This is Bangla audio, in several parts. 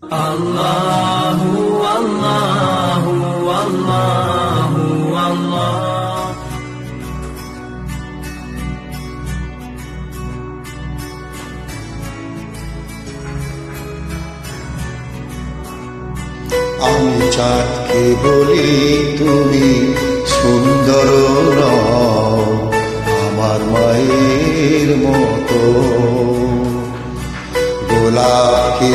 আমি চাঁদকে বলি তুমি সুন্দর আমার মায়ের মতো। গোলাপকে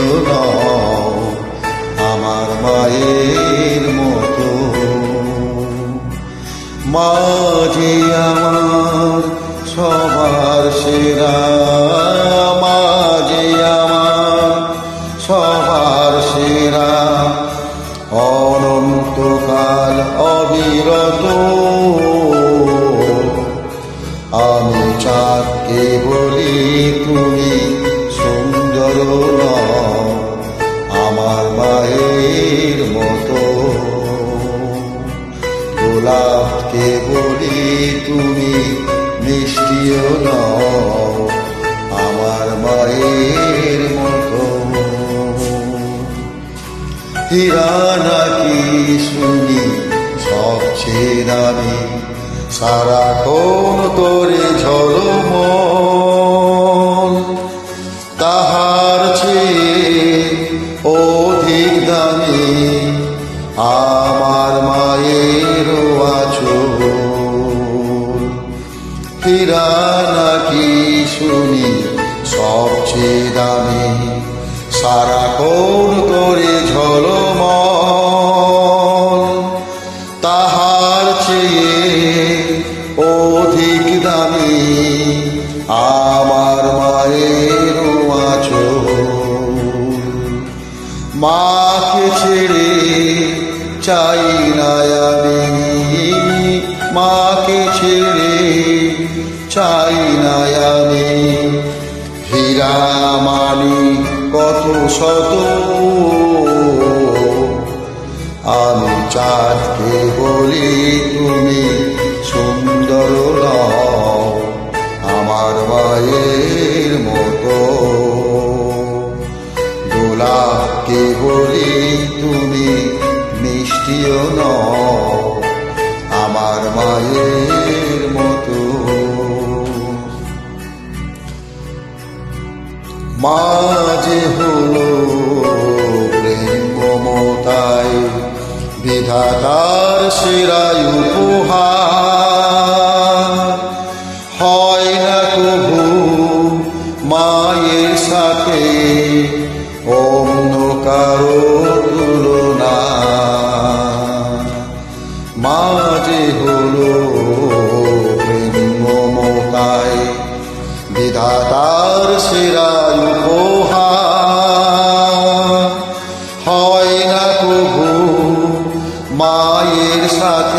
মাঝে আমার, সবার সেরা, মাঝে আমার, সবার সেরা। অনন্তকাল অবিরত, আমি চাঁদকে বলি, তুমি সুন্দর আমার মায়ের গোলাপকে বলি তুমি, মিষ্টিও নও, আমার মায়ের মতো। হীরা নাকি শুনি সবচেয়ে দামি সারাক্ষণ তোরে ঝলম তাহার চেয়ে অধিক দামি, আমার মায়ের হীরা নাকি শুনি? সবচেয়ে দামি সারাক্ষণ তোরে ঝলম তাহার চেয়ে অধিক দামি আমার মায়ের আচল মাকে ছেড়ে চাই না না আমি হীরা মানি কত শত। আমি চাঁদকে বলি তুমি সুন্দর আমার মায়ের মতো। গোলাপকে বলি তুমি মিষ্টিও নও, আমার মায়ের মাঝে হলো প্রেম মমতায়। বিধাতার সেরাই উপহার। হয় না কবু মায়ের সাথে অন্য কারও তুলনা মাঝে হলো প্রেম মমতায়। বিধাতার সেরাই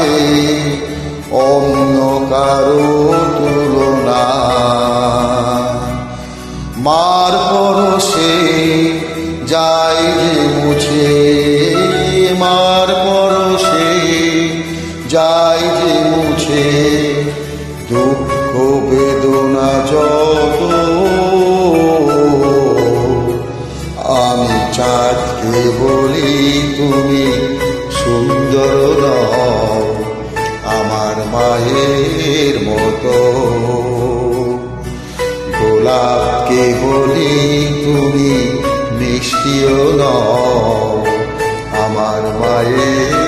সাথে অন্য কারও তুলনা। মার পরশে যায় যে মুছে, মার পরশে যায় যে মুছে, দুঃখ, বেদনা যত আমি চাঁদকে বলি, তুমি সুন্দর নও। মায়ের মতো। গোলাপকে বলি তুমি মিষ্টিও নও আমার মায়ের